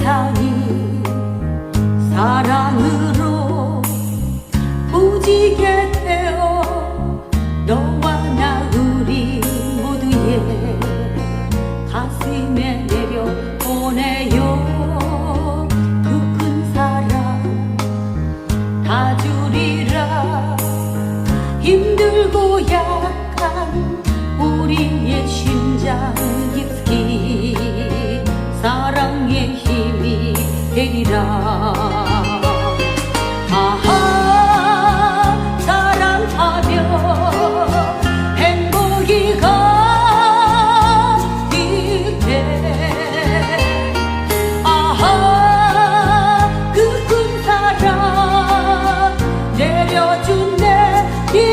세상이 사랑으로 무지개 되어 너와 나 우리 모두의 가슴에 내려보내요. 그 큰 사랑 다 주리라. 힘들고 약한 되리라 아하 사랑하며 행복이 가득해 아하 그 큰 사랑 내려준 내 힘.